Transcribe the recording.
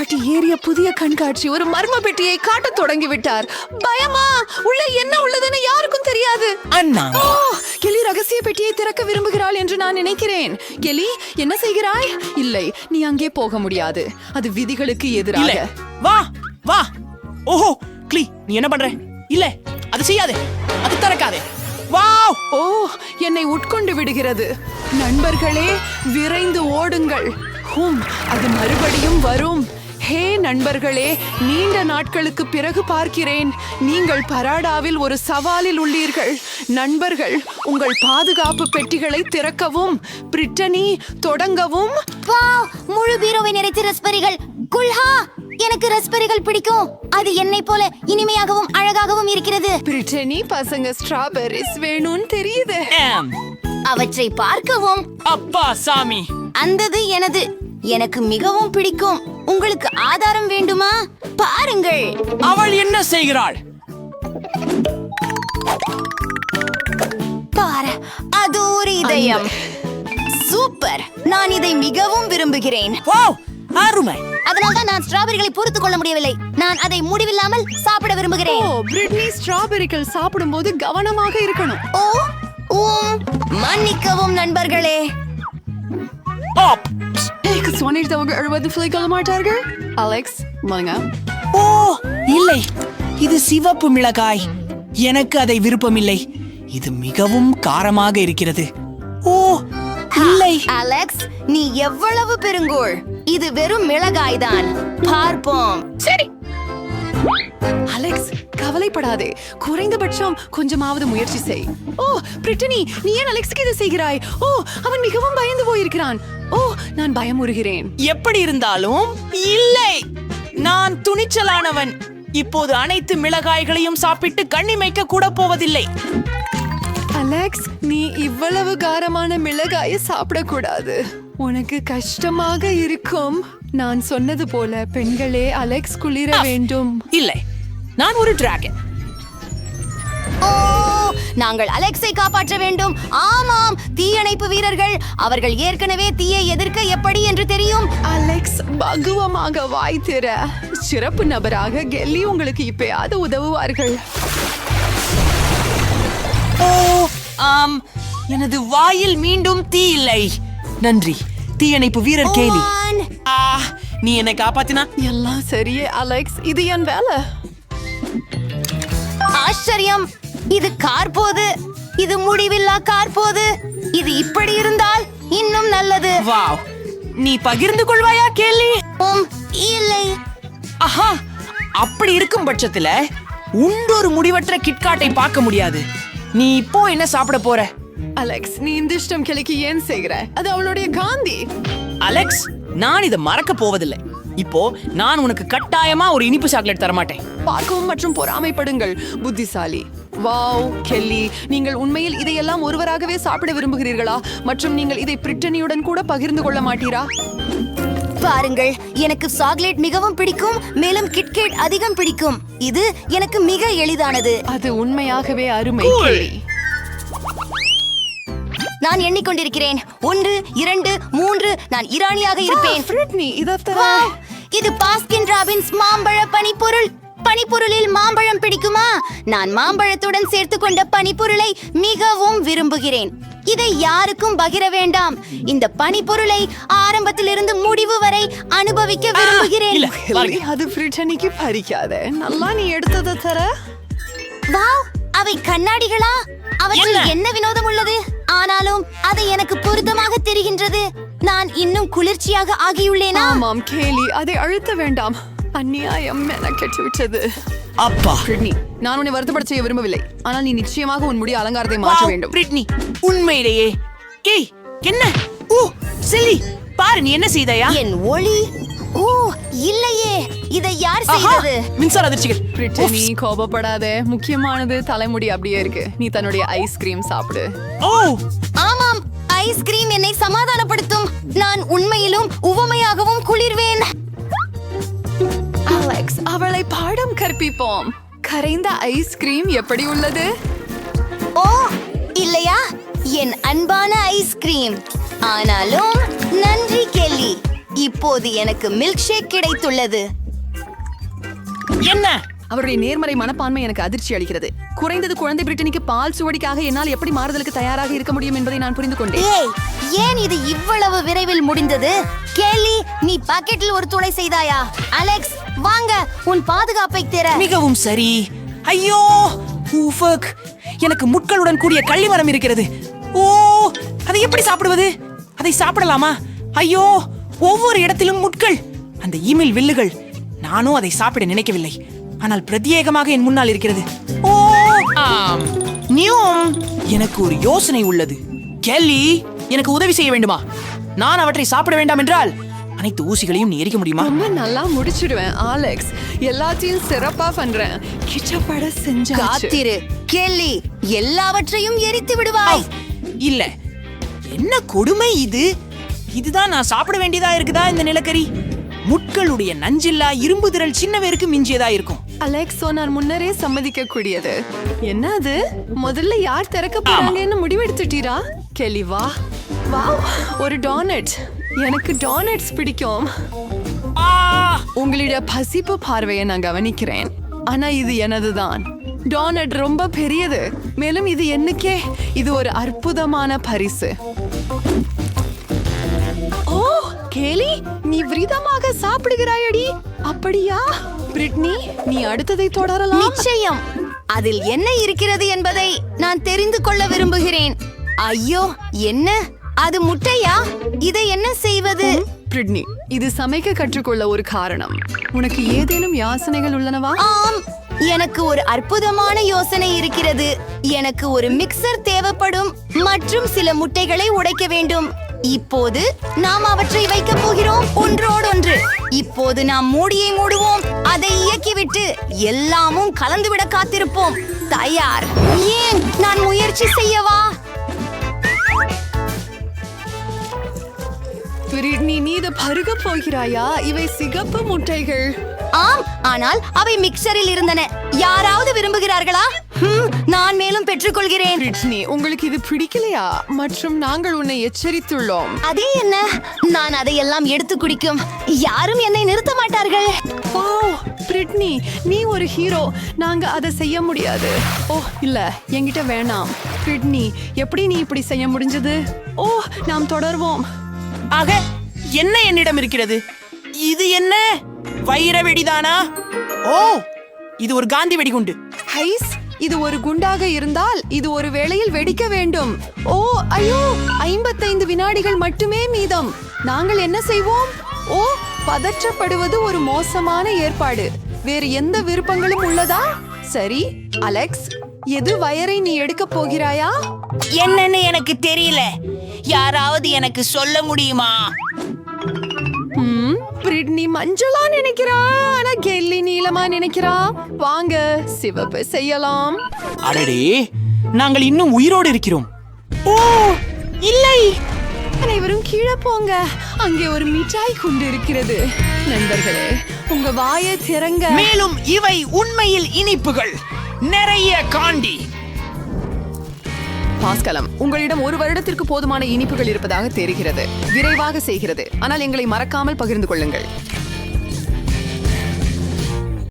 வழிகாட்டி ஏறிய புதிய கண்காட்சி ஒரு மர்ம பெட்டியை காட்டத் தொடங்கிவிட்டார். பயமா? உள்ள என்ன உள்ளதுன்னு யாருக்கும் தெரியாது. அண்ணா. ஓ கெலி ரகசிய பெட்டியை திறக்க விரும்புகிறாள் என்று நான் நினைக்கிறேன். கெலி என்ன செய்கிறாய்? இல்லை நீ அங்கே போக முடியாது. அது விதிகளுக்கு இல்ல. எதிராக வா வா. ஓஹோ க்ளீ நீ என்ன பண்ற? இல்ல அது செய்யாதே. அது திறக்காதே. வாவ்! ஓ என்னை உட்கொண்டு விடுகிறது. நண்பர்களே விரைந்து ஓடுங்கள். ஹும் அது மறுபடியும் வரும். ஹே நண்பர்களே நீண்ட நாட்களுக்கு பிறகு பார்க்கிறேன். நீங்கள் பராடாவில் ஒரு சவாலில் உள்ளீர்கள். நண்பர்கள் உங்கள் பாதுகாப்பு பெட்டிகளை திறக்கவும் பிரிட்டனி தொடங்கவும். முழு பீரோவை நிறைத்த ரஸ்பரிகள். குல்ஹா எனக்கு ரஸ்பரிகள் பிடிக்கும். அது என்னை போல இனிமையாகவும் அழகாகவும் இருக்கிறது. பிரிட்டனி பசங்க ஸ்ட்ராபெரிஸ் வேணும்னு தெரியுது. அவற்றை பார்க்கவும். அப்பா சாமி. அந்தது எனது. எனக்கு மிகவும் பிடிக்கும். உங்களுக்கு ஆதாரம் வேண்டுமா? பாருங்கள். அவள் என்ன செய்கிறாள்? பாரு அது ஒரு இதயம். சூப்பர். நான் இதை மிகவும் விரும்புகிறேன். வாவ் அருமை. அதனால்தான் நான் ஸ்ட்ராபெரிகளை பொறுத்துக் கொள்ள முடியவில்லை. நான் அதை முடிவில்லாமல் சாப்பிட ஓ விரும்புகிறேன் பிரிட்னி ஸ்ட்ராபெரிகள் சாப்பிடும்போது கவனமாக இருக்கணும். ஓ ஊம் மன்னிக்கவும் நண்பர்களே. ஆப். எனக்கு சொன்னிட்டவங்க எழுபது பிள்ளைகள் மாட்டார்கள் அலெக்ஸ் மங்க ஓ இல்லை. இது சிவப்பு மிளகாய். எனக்கு அதை விருப்பமில்லை. இது மிகவும் காரமாக இருக்கிறது. ஓ இல்லை. அலெக்ஸ் நீ எவ்வளவு பெருங்கோள். இது வெறும் மிளகாய்தான் பார்ப்போம். சரி. அலெக்ஸ் கவலைப்படாதே. குறைந்தபட்சம் கொஞ்சமாவது முயற்சி செய். ஓ பிரிட்டனி நீ ஏன் அலெக்ஸ்க்கு இதை செய்கிறாய்? ஓ அவன் மிகவும் பயந்து போயிருக்கிறான். ஓ நான் பயமுறுகிறேன். எப்படி இருந்தாலும் இல்லை. நான் துணிச்சலானவன். இப்போது அனைத்து மிளகாய்களையும் சாப்பிட்டு கண்ணிமைக்க கூட போவதில்லை. அலெக்ஸ் நீ இவ்வளவு காரமான மிளகாய சாப்பிடக்கூடாது. உனக்கு கஷ்டமாக இருக்கும். நான் சொன்னது போல பெண்களே அலெக்ஸ் குளிர வேண்டும். இல்லை. நான் ஒரு டிராகன் ஓ நாங்கள் அலெக்ஸை காப்பாற்ற வேண்டும். ஆமாம் தீயணைப்பு வீரர்கள். அவர்கள் ஏற்கனவே தீயை எதிர்க்க எப்படி என்று தெரியும்? அலெக்ஸ் பகுவமாக வாய் திற. சிறப்பு நபராக கெல்லி உங்களுக்கு இப்பயாவது உதவுவார்கள். ஓ ஆம் எனது வாயில் மீண்டும் தீ இல்லை. நன்றி. தீயணைப்பு வீரர் கேலி. நீ என்னை காப்பாத்தினா? எல்லாம் சரியே அலெக்ஸ். இது என் வேலை. ஆச்சரியம். இது கார் போது. இது முடிவில்லா கார் போது. இது இப்படி இருந்தால் இன்னும் நல்லது. வாவ். நீ பகிர்ந்து கொள்வாயா கேலி உம், இல்லை. ஆஹா அப்படி இருக்கும் பட்சத்துல உண்டொரு முடிவற்ற கிட்காட்டை பார்க்க முடியாது. நீ இப்போ என்ன சாப்பிட போற? அலெக்ஸ் நீ இந்த இஷ்டம் கிளைக்கு ஏன் செய்கிற? அது அவளுடைய காந்தி. அலெக்ஸ் நான் இதை மறக்க போவதில்லை. இப்போ நான் உனக்கு கட்டாயமா ஒரு இனிப்பு சாக்லேட் தர மாட்டேன் பார்க்கவும் மற்றும் பொறாமைப்படுங்கள் புத்திசாலி. Wow Kelly. நீங்கள் உண்மையில் இதையெல்லாம் ஒருவராகவே சாப்பிட விரும்புகிறீர்களா? மற்றும் நீங்கள் இதை பிரிட்டனியுடன் கூட பகிர்ந்து கொள்ள மாட்டீரா? பாருங்கள் எனக்கு சாக்லேட் மிகவும் பிடிக்கும் மேலும் கிட்கேட் அதிகம் பிடிக்கும். இது எனக்கு மிக எளிதானது. அது உண்மையாகவே அருமை நான் எண்ணிக்கொண்டிருக்கிறேன். ஒன்று இரண்டு மூன்று. நான் ஈரானியாக இருப்பேன். பிரிட்னி இதை பாஸ்கின் ராபின்ஸ் மாம்பழ பனிப்பொருள். பனிப்பொருளில் மாம்பழம் பிடிக்குமா? நான் மாம்பழத்துடன் சேர்த்து கொண்ட பனிப்பொருளை மிகவும் விரும்புகிறேன். இதை யாருக்கும் பகிர வேண்டாம். இந்த பனிப்பொருளை ஆரம்பத்திலிருந்து முடிவு வரை அனுபவிக்க விரும்புகிறேன். அது பிரிட்டனிக்கு பறிக்காத. நல்லா நீ எடுத்ததை தர. வாவ் அவை கண்ணாடிகளா? அவற்றில் என்ன? என்ன வினோதம் உள்ளது? ஆனாலும் அது எனக்கு பொருத்தமாக தெரிகின்றது. நான் இன்னும் குளிர்ச்சியாக ஆகியுள்ளேனா? ஆமாம் கேலி. அதை அழுத்த வேண்டாம். அநியாயம் என கெட்டுவிட்டது. அப்பா. பிரிட்னி நான் உன்னை வருத்தப்பட செய்ய விரும்பவில்லை. ஆனால் நீ நிச்சயமாக உன் முடி அலங்காரத்தை மாற்ற வேண்டும். பிரிட்னி உண்மையிலேயே. ஏய் என்ன? ஓ செல்லி பாரு நீ என்ன செய்தாயா? என் ஒளி? ஓ இல்லையே. இதை யார் செய்தது? மின்சார அதிர்ச்சிகள். பிரிட்டனி கோபப்படாத. முக்கியமானது தலைமுடி அப்படியே இருக்கு. நீ தன்னுடைய ஐஸ்கிரீம் சாப்பிடு. ஓ. ஆமாம் ஐஸ்கிரீம் என்னை சமாதானப்படுத்தும். நான் உண்மையிலும் உவமையாகவும் குளிர்வேன். அலெக்ஸ் அவளை பாடம் கற்பிப்போம். கரைந்த ஐஸ்கிரீம் எப்படி உள்ளது? ஓ இல்லையா? என் அன்பான ஐஸ்கிரீம் ஆனாலும் நன்றி கெல்லி இப்போது எனக்கு மில்க் ஷேக் கிடைத்துள்ளது. என்ன? அவருடைய நேர்மறை மனப்பான்மை எனக்கு அதிர்ச்சி அளிக்கிறது. குறைந்தது குழந்தை பிரிட்டனிக்கு பால் சுவடிக்காக என்னால் எப்படி மாறுதலுக்கு தயாராக இருக்க முடியும் என்பதை நான் புரிந்து கொண்டேன். ஏய் ஏன் இது இவ்வளவு விரைவில் முடிந்தது? கேலி நீ பாக்கெட்டில் ஒரு துளை செய்தாயா? அலெக்ஸ் வாங்க உன் பாதுகாப்பை திற மிகவும் சரி. ஐயோ ஊஃபக் எனக்கு முட்களுடன் கூடிய கள்ளிமரம் இருக்கிறது. ஓ அதை எப்படி சாப்பிடுவது? அதை சாப்பிடலாமா? ஐயோ ஒவ்வொரு இடத்திலும் முட்கள். அந்த ஈமெயில் வில்லுகள். நானும் அதை சாப்பிட நினைக்கவில்லை. ஆனால் பிரத்யேகமாக என் முன்னால் இருக்கிறது. ஓ! ஆம். நியூம் எனக்கு ஒரு யோசனை உள்ளது. கெல்லி எனக்கு உதவி செய்ய வேண்டுமா? நான் அவற்றை சாப்பிட வேண்டாம் என்றால் அனைத்து ஊசிகளையும் நீ எரிக்க முடியுமா? ரொம்ப நல்லா முடிச்சிடுவேன் ஆலெக்ஸ். எல்லாத்தையும் சிறப்பா பண்றேன். கிட்டப்பட செஞ்சாச்சு. காத்திரு. கேலி எல்லாவற்றையும் எரித்து விடுவாய். இல்ல. என்ன கொடுமை இது? இதுதான் நான் சாப்பிட வேண்டியதா இருக்குதா இந்த நிலக்கரி? முட்களுடைய நஞ்சில்லா இரும்பு திரள் சின்னவேருக்கு மிஞ்சியதா இருக்கும். அலெக்ஸ் நான் முன்னரே சம்மதிக்க கூடியது என்ன அது? முதல்ல யார் திறக்க போறாங்கன்னு முடிவெடுத்துட்டீரா? கெலி வா. வாவ் ஒரு டானட் எனக்கு டானட்ஸ் பிடிக்கும். ஆ! உங்களுடைய பசிப்பு பார்வையை நான் கவனிக்கிறேன். ஆனா இது எனதுதான். டானட் ரொம்ப பெரியது. மேலும் இது என்னக்கே? இது ஒரு அற்புதமான பரிசு. ஓ கேலி நீ விரிதமாக சாப்பிடுகிறாயடி. அப்படியா? பிரிட்னி நீ அடுத்ததை தொடரலாம். நிச்சயம். அதில் என்ன இருக்கிறது என்பதை நான் தெரிந்து கொள்ள விரும்புகிறேன். ஐயோ என்ன? அது முட்டையா? இதை என்ன செய்வது? பிரிட்னி இது சமைக்க கற்றுக்கொள்ள ஒரு காரணம். உனக்கு ஏதேனும் யாசனைகள் உள்ளனவா? ஆம் எனக்கு ஒரு அற்புதமான யோசனை இருக்கிறது. எனக்கு ஒரு மிக்சர் தேவைப்படும் மற்றும் சில முட்டைகளை உடைக்க வேண்டும். இப்போது நாம் அவற்றை வைக்க போகிறோம் ஒன்றோடொன்று. இப்போது நாம் மூடியை மூடுவோம். அதை இயக்கிவிட்டு எல்லாமும் கலந்துவிட காத்திருப்போம். தயார். ஏன்? நான் முயற்சி செய்யவா? பிரிட்னி நீ இதை பருக போகிறாயா? இவை சிகப்பு முட்டைகள். ஆம் ஆனால் அவை மிக்சரில் இருந்தன. யாராவது விரும்புகிறார்களா? நான் மேலும் பெற்றுக்கொள்கிறேன். பிரிட்னி உங்களுக்கு இது பிடிக்கலையா? மற்றும் நாங்கள் உன்னை எச்சரித்துள்ளோம். அதே என்ன? நான் அதையெல்லாம் எடுத்து குடிக்கும். யாரும் என்னை நிறுத்த மாட்டார்கள். வாவ் பிரிட்னி நீ ஒரு ஹீரோ. நாங்க அதை செய்ய முடியாது. ஓ இல்ல என்கிட்ட வேணாம். பிரிட்னி எப்படி நீ இப்படி செய்ய முடிஞ்சது? ஓ நாம் தொடர்வோம். ஆக என்ன என்னிடம் இருக்கிறது? இது என்ன? வைர வெடிதானா? ஓ இது ஒரு காந்தி வெடிகுண்டு. ஹைஸ் இது ஒரு குண்டாக இருந்தால் இது ஒரு வேளையில் வெடிக்க வேண்டும். ஓ ஐயோ ஐம்பத்தைந்து வினாடிகள் மட்டுமே மீதம். நாங்கள் என்ன செய்வோம்? ஓ பதற்றப்படுவது ஒரு மோசமான ஏற்பாடு. வேறு எந்த விருப்பங்களும் உள்ளதா? சரி அலெக்ஸ் எது வயரை நீ எடுக்கப் போகிறாயா? என்னன்னு எனக்கு தெரியல. யாராவது எனக்கு சொல்ல முடியுமா? பிரிட்னி மஞ்சளா நினைக்கிறா ஆனா கெல்லி நீளமா நினைக்கிறா. வாங்க சிவப்பு செய்யலாம். அடடே நாங்கள் இன்னும் உயிரோடு இருக்கிறோம். ஓ இல்லை. அனைவரும் கீழே போங்க. அங்கே ஒரு மிட்டாய் கொண்டு இருக்கிறது. நண்பர்களே உங்க வாயை திறங்க. மேலும் இவை உண்மையில் இனிப்புகள். நிறைய காண்டி. பாஸ்கலம். உங்களிடம் ஒரு வருடத்திற்கு போதுமான இனிப்புகள் இருப்பதாக தெரிகிறது. விரைவாக செய்கிறது. ஆனால் எங்களை மறக்காமல் பகிர்ந்து கொள்ளுங்கள்.